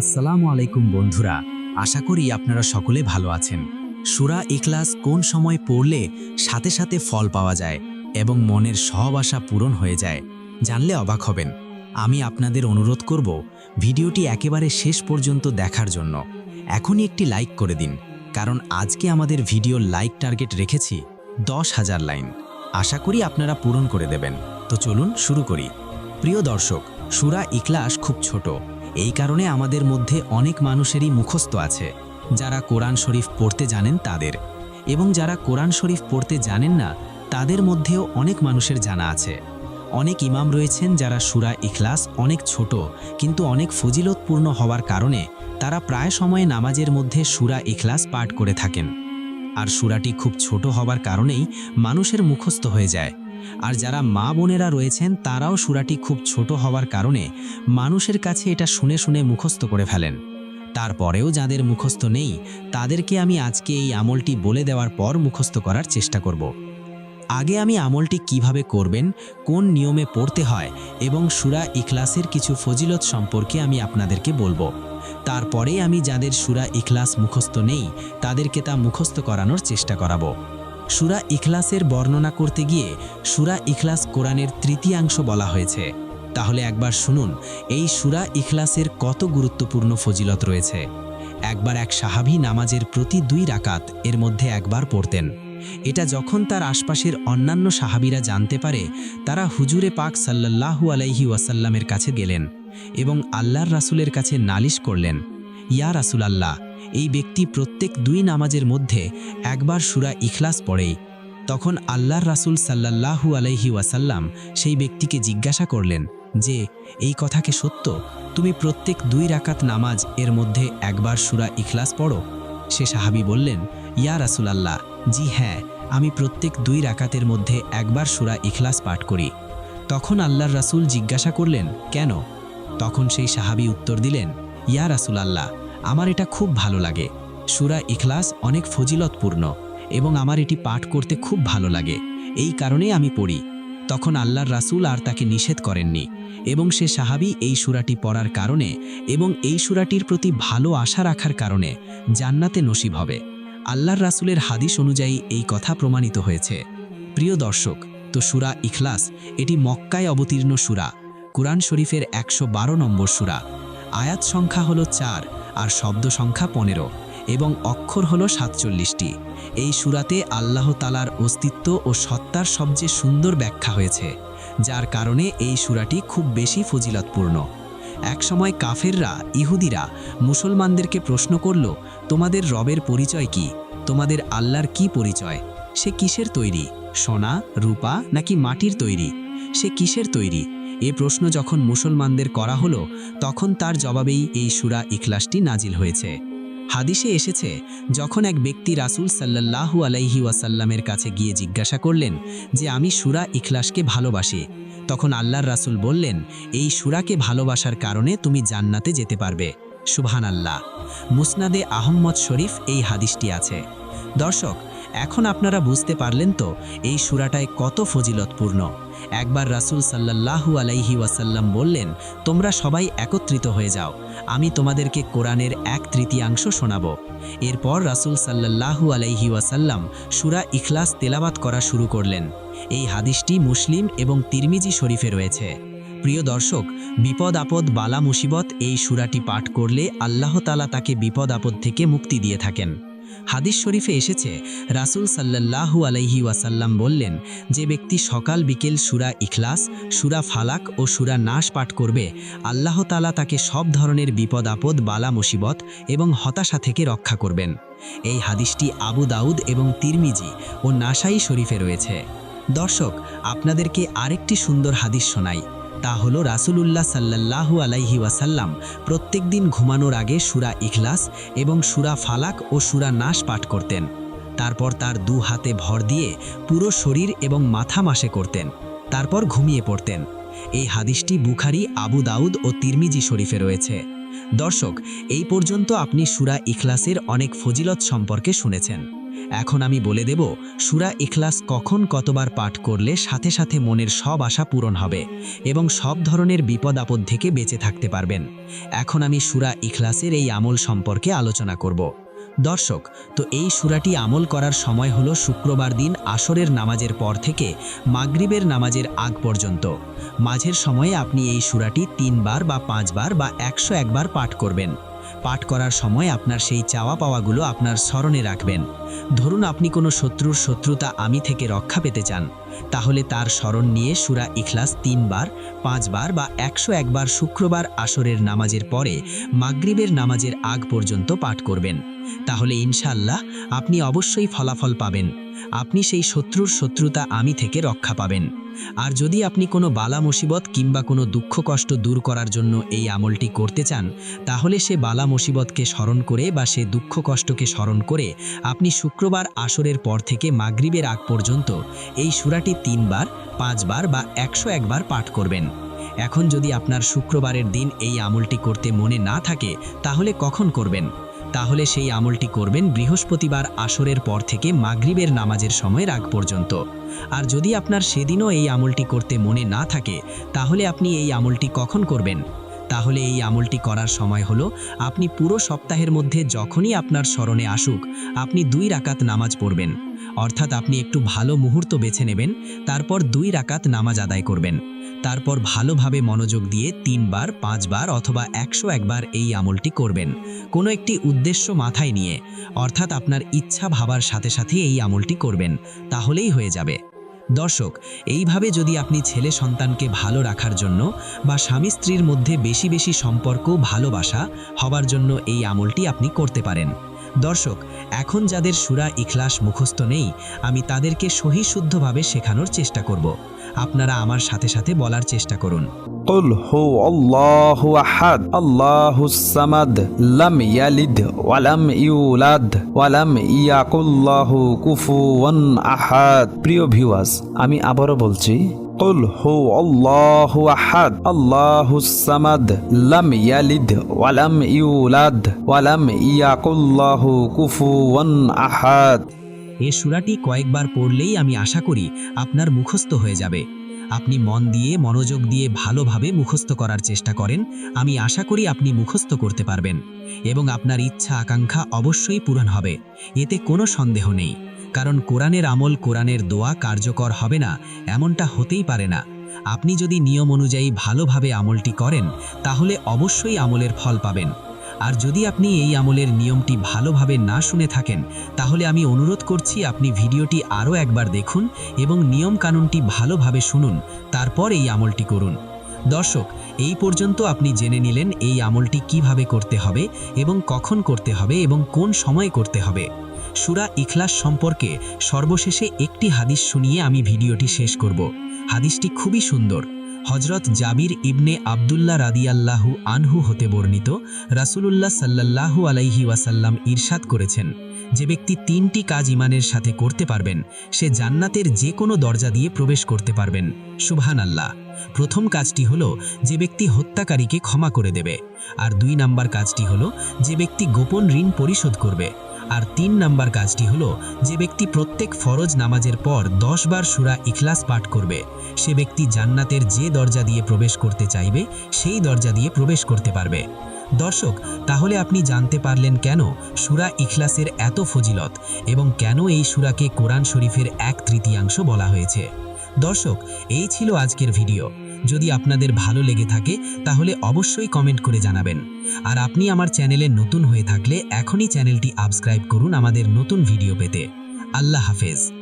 আসসালামু আলাইকুম বন্ধুরা, আশা করি আপনারা সকলে ভালো আছেন। সুরা ইখলাস কোন সময় পড়লে সাথে সাথে ফল পাওয়া যায় এবং মনের সব আশা পূরণ হয়ে যায়, জানলে অবাক হবেন। আমি আপনাদের অনুরোধ করব ভিডিওটি একেবারে শেষ পর্যন্ত দেখার জন্য। এখনই একটি লাইক করে দিন, কারণ আজকে আমাদের ভিডিও লাইক টার্গেট রেখেছি দশ হাজার লাইন। আশা করি আপনারা পূরণ করে দেবেন। তো চলুন শুরু করি। প্রিয় দর্শক, সুরা ইখলাস খুব ছোট। এই কারণে আমাদের মধ্যে অনেক মানুষেরই মুখস্থ আছে। যারা কোরআন শরীফ পড়তে জানেন তাদের। এবং যারা কোরআন শরীফ পড়তে জানেন না, তাদের মধ্যেও অনেক মানুষের জানা আছে। অনেক ইমাম রয়েছেন যারা সুরা ইখলাস অনেক ছোট, কিন্তু অনেক ফজিলতপূর্ণ হওয়ার কারণে তারা প্রায় সময়ে নামাজের মধ্যে সুরা ইখলাস পাঠ করে থাকেন। আর সুরাটি খুব ছোট হওয়ার কারণেই মানুষের মুখস্থ হয়ে যায়। আর যারা মা বোনেরা রয়েছেন, তারাও সুরাটি খুব ছোট হওয়ার কারণে মানুষের কাছে এটা শুনে শুনে মুখস্থ করে ফেলেন। তারপরেও যাদের মুখস্থ নেই, তাদেরকে আমি আজকে এই আমলটি বলে দেওয়ার পর মুখস্থ করার চেষ্টা করব। আগে আমি আমলটি কীভাবে করবেন, কোন নিয়মে পড়তে হয় এবং সুরা ইখলাসের কিছু ফজিলত সম্পর্কে আমি আপনাদেরকে বলব। তারপরে আমি যাদের সুরা ইখলাস মুখস্থ নেই, তাদেরকে তা মুখস্থ করানোর চেষ্টা করাবো। সুরা ইখলাসের বর্ণনা করতে গিয়ে সুরা ইখলাস কোরআনের তৃতীয়াংশ বলা হয়েছে। তাহলে একবার শুনুন, এই সুরা ইখলাসের কত গুরুত্বপূর্ণ ফজিলত রয়েছে। একবার এক সাহাবি নামাজের প্রতি দুই রাকাত এর মধ্যে একবার পড়তেন। এটা যখন তার আশপাশের অন্যান্য সাহাবিরা জানতে পারে, তারা হুজুরে পাক সাল্লাল্লাহু আলাইহি ওয়াসাল্লামের কাছে গেলেন এবং আল্লাহর রাসূলের কাছে নালিশ করলেন, ইয়া রাসুল আল্লাহ এই ব্যক্তি প্রত্যেক দুই নামাজের মধ্যে একবার সুরা ইখলাস পড়েই তখন আল্লাহর রাসূল সাল্লাল্লাহু আলাইহি ওয়াসাল্লাম সেই ব্যক্তিকে জিজ্ঞাসা করলেন যে, এই কথাকে সত্য? তুমি প্রত্যেক দুই রাকাত নামাজ এর মধ্যে একবার সুরা ইখলাস পড়ো? সে সাহাবি বললেন, ইয়া রাসূল আল্লাহ জি হ্যাঁ আমি প্রত্যেক দুই রাকাতের মধ্যে একবার সুরা ইখলাস পাঠ করি। তখন আল্লাহর রাসূল জিজ্ঞাসা করলেন, কেন? তখন সেই সাহাবি উত্তর দিলেন, ইয়া রাসুল আল্লাহ আমার এটা খুব ভালো লাগে। সুরা ইখলাস অনেক ফজিলতপূর্ণ এবং আমার এটি পাঠ করতে খুব ভালো লাগে। এই কারণে আমি পড়ি। তখন আল্লাহর রাসূল আর তাকে নিষেধ করেননি এবং সে সাহাবি এই সুরাটি পড়ার কারণে এবং এই সুরাটির প্রতি ভালো আশা রাখার কারণে জান্নাতে নসিব হবে। আল্লাহর রাসূলের হাদিস অনুযায়ী এই কথা প্রমাণিত হয়েছে। প্রিয় দর্শক, তো সুরা ইখলাস এটি মক্কায় অবতীর্ণ সুরা। কুরআন শরীফের একশো বারো নম্বর সুরা। আয়াত সংখ্যা হলো চার। আর শব্দ সংখ্যা পনেরো, এবং অক্ষর হলো সাতচল্লিশটি। এই সুরাতে আল্লাহ তালার অস্তিত্ব ও সত্তার সবচেয়ে সুন্দর ব্যাখ্যা হয়েছে, যার কারণে এই সুরাটি খুব বেশি ফজিলতপূর্ণ। একসময় কাফেররা, ইহুদিরা মুসলমানদেরকে প্রশ্ন করল, তোমাদের রবের পরিচয় কি? তোমাদের আল্লাহর কি পরিচয়? সে কিসের তৈরি? সোনা, রূপা নাকি মাটির তৈরি? সে কিসের তৈরি? এ প্রশ্ন যখন মুসলমানদের করা হলো, তখন তার জবাবেই এই সুরা ইখলাসটি নাজিল হয়েছে। হাদিসে এসেছে, যখন এক ব্যক্তি রাসূল সাল্লাল্লাহু আলাইহি ওয়াসাল্লামের কাছে গিয়ে জিজ্ঞাসা করলেন যে, আমি সুরা ইখলাসকে ভালোবাসি? তখন আল্লাহর রাসূল বললেন, এই সুরাকে ভালোবাসার কারণে তুমি জান্নাতে যেতে পারবে। সুবহান আল্লাহ মুসনাদে আহম্মদ শরীফ এই হাদিসটি আছে। দর্শক, এখন আপনারা বুঝতে পারলেন তো, এই সুরাটায় কত ফজিলতপূর্ণ। একবার রাসূল সাল্লাল্লাহু আলাইহি ওয়াসাল্লাম বললেন, তোমরা সবাই একত্রিত হয়ে যাও, আমি তোমাদেরকে কোরআনের এক তৃতীয়াংশ শোনাব। এরপর রাসূল সাল্লাল্লাহু আলাইহি ওয়াসাল্লাম সুরা ইখলাস তেলাবাত করা শুরু করলেন। এই হাদিসটি মুসলিম এবং তিরমিজি শরীফে রয়েছে। প্রিয় দর্শক, বিপদ আপদ, বালা মুসিবত এই সুরাটি পাঠ করলে আল্লাহ তালা তাকে বিপদ আপদ থেকে মুক্তি দিয়ে থাকেন। হাদিস শরীফে এসেছে, রাসূল সাল্লাল্লাহু আলাইহি ওয়াসাল্লাম বললেন, যে ব্যক্তি সকাল বিকেল সুরা ইখলাস, সুরা ফালাক ও সুরা নাশ পাঠ করবে, আল্লাহ তালা তাকে সব ধরনের বিপদ, আপদ, বালা, মুসিবত এবং হতাশা থেকে রক্ষা করবেন। এই হাদিসটি আবু দাউদ এবং তিরমিজি ও নাসাই শরীফে রয়েছে। দর্শক, আপনাদেরকে আরেকটি সুন্দর হাদিস শোনাই। তা হলো রাসূলুল্লাহ সাল্লাল্লাহু আলাইহি ওয়াসাল্লাম। প্রত্যেক দিন ঘুমানোর আগে সুরা ইখলাস এবং সুরা ফালাক ও সুরা নাশ পাঠ করতেন। তারপর তার দু হাতে ভর দিয়ে পুরো শরীর এবং মাথা মাসে করতেন। তারপর ঘুমিয়ে পড়তেন। এই হাদিসটি বুখারি, আবু দাউদ ও তিরমিজি শরীফে রয়েছে। দর্শক, এই পর্যন্ত আপনি সুরা ইখলাসের অনেক ফজিলত সম্পর্কে শুনেছেন। এখন আমি বলে দেব, সুরা ইখলাস কখন কতবার পাঠ করলে সাথে সাথে মনের সব আশা পূরণ হবে এবং সব ধরনের বিপদ আপদ থেকে বেঁচে থাকতে পারবেন। এখন আমি সুরা ইখলাসের এই আমল সম্পর্কে আলোচনা করব। দর্শক, তো এই সুরাটি আমল করার সময় হলো শুক্রবার দিন আসরের নামাজের পর থেকে মাগরিবের নামাজের আগ পর্যন্ত। মাঝের সময়ে আপনি এই সুরাটি তিনবার বা পাঁচবার বা একশো একবার পাঠ করবেন। পাঠ করার সময় আপনার সেই চাওয়া পাওয়াগুলো আপনার স্মরণে রাখবেন। ধরুন আপনি কোনো শত্রুর শত্রুতা আমি থেকে রক্ষা পেতে চান, তাহলে তার স্মরণ নিয়ে সুরা ইখলাস তিনবার, পাঁচবার বা একশো একবার শুক্রবার আসরের নামাজের পরে মাগরিবের নামাজের আগ পর্যন্ত পাঠ করবেন। তাহলে ইনশাল্লাহ আপনি অবশ্যই ফলাফল পাবেন। আপনি সেই শত্রুর শত্রুতা আমি থেকে রক্ষা পাবেন। আর যদি আপনি কোনো বালা মুসিবত কিংবা কোনো দুঃখ কষ্ট দূর করার জন্য এই আমলটি করতে চান, তাহলে সে বালা মুসিবতকে স্মরণ করে বা সে দুঃখ কষ্টকে স্মরণ করে আপনি শুক্রবার আসরের পর থেকে মাগরিবের আগ পর্যন্ত এই সুরাটি তিনবার, পাঁচবার বা একশো একবার পাঠ করবেন। এখন যদি আপনার শুক্রবারের দিন এই আমলটি করতে মনে না থাকে, তাহলে কখন করবেন? তাহলে সেই আমলটি করবেন বৃহস্পতিবার আসরের পর থেকে মাগরিবের নামাজের সময়ের আগ পর্যন্ত। আর যদি আপনার সেদিনও এই আমলটি করতে মনে না থাকে, তাহলে আপনি এই আমলটি কখন করবেন? তাহলে এই আমলটি করার সময় হলো, আপনি পুরো সপ্তাহের মধ্যে যখনই আপনার স্মরণে আসুক, আপনি দুই রাকাত নামাজ পড়বেন। অর্থাৎ আপনি একটু ভালো মুহূর্ত বেছে নেবেন, তারপর দুই রাকাত নামাজ আদায় করবেন। তারপর ভালোভাবে মনোযোগ দিয়ে তিনবার, পাঁচবার অথবা একশো একবার এই আমলটি করবেন। কোনো একটি উদ্দেশ্য মাথায় নিয়ে, অর্থাৎ আপনার ইচ্ছা ভাবার সাথে সাথে এই আমলটি করবেন, তাহলেই হয়ে যাবে। দর্শক, এইভাবে যদি আপনি ছেলে সন্তানকে ভালো রাখার জন্য বা স্বামী স্ত্রীর মধ্যে বেশি বেশি সম্পর্ক, ভালোবাসা হবার জন্য এই আমলটি আপনি করতে পারেন। দর্শক এখন যাদের সুরা ইখলাস মুখস্থ নেই আমি তাদেরকে সহি শুদ্ধভাবে শেখানোর চেষ্টা করব আপনারা আমার সাথে সাথে বলার চেষ্টা করুন قل هو الله أحد الله الصمد لم يلد ولم يولد ولم يكن له كفوا أحد প্রিয় ভিউয়ার্স আমি আবারও বলছি قل هو الله أحد الله الصمد لم يلد ولم يولد ولم يكن له كفوا أحد এ সুরাটি কয়েকবার পড়লেই আমি আশা করি আপনার মুখস্থ হয়ে যাবে আপনি মন দিয়ে মনোযোগ দিয়ে ভালোভাবে মুখস্থ করার চেষ্টা করেন আমি আশা করি আপনি মুখস্থ করতে পারবেন এবং আপনার ইচ্ছা আকাঙ্ক্ষা অবশ্যই পূরণ হবে এতে কোনো সন্দেহ নেই কারণ কোরআনের আমল কোরআনের দোয়া কার্যকর হবে না, এমনটা হতেই পারে না। আপনি যদি নিয়ম অনুযায়ী ভালোভাবে আমলটি করেন, তাহলে অবশ্যই আমলের ফল পাবেন। আর যদি আপনি এই আমলের নিয়মটি ভালোভাবে না শুনে থাকেন, তাহলে আমি অনুরোধ করছি আপনি ভিডিওটি আরও একবার দেখুন এবং নিয়ম কানুনটি ভালোভাবে শুনুন, তারপর এই আমলটি করুন। দর্শক, এই পর্যন্ত আপনি জেনে নিলেন এই আমলটি কীভাবে করতে হবে এবং কখন করতে হবে এবং কোন সময় করতে হবে। সুরা ইখলাস সম্পর্কে সর্বশেষে একটি হাদিস শুনিয়ে আমি ভিডিওটি শেষ করব। হাদিসটি খুবই সুন্দর। হজরত জাবির ইবনে আবদুল্লাহ রাদিয়াল্লাহু আনহু হতে বর্ণিত রাসূলুল্লাহ সাল্লাল্লাহু আলাইহি ওয়াসাল্লাম ইরশাদ করেছেন, যে ব্যক্তি তিনটি কাজ ইমানের সাথে করতে পারবেন, সে জান্নাতের যে কোনো দরজা দিয়ে প্রবেশ করতে পারবেন। সুবহান আল্লাহ প্রথম কাজটি হলো যে ব্যক্তি হত্যাকারীকে ক্ষমা করে দেবে, আর দুই নাম্বার কাজটি হলো যে ব্যক্তি গোপন ঋণ পরিশোধ করবে। আর তিন নাম্বার কাজটি হলো, যে ব্যক্তি প্রত্যেক ফরজ নামাজের পর দশ বার সুরা ইখলাস পাঠ করবে, সে ব্যক্তি জান্নাতের যে দরজা দিয়ে প্রবেশ করতে চাইবে, সেই দরজা দিয়ে প্রবেশ করতে পারবে। দর্শক, তাহলে আপনি জানতে পারলেন কেন সুরা ইখলাসের এত ফজিলত এবং কেন এই সুরাকে কোরআন শরীফের এক তৃতীয়াংশ বলা হয়েছে। দর্শক, এই ছিল আজকের ভিডিও। যদি আপনাদের ভালো লেগে থাকে, তাহলে অবশ্যই কমেন্ট করে জানাবেন। আর আপনি আমার চ্যানেলে নতুন হয়ে থাকলে এখনই চ্যানেলটি আবস্ক্রাইব করুন আমাদের নতুন ভিডিও পেতে। আল্লাহ হাফেজ।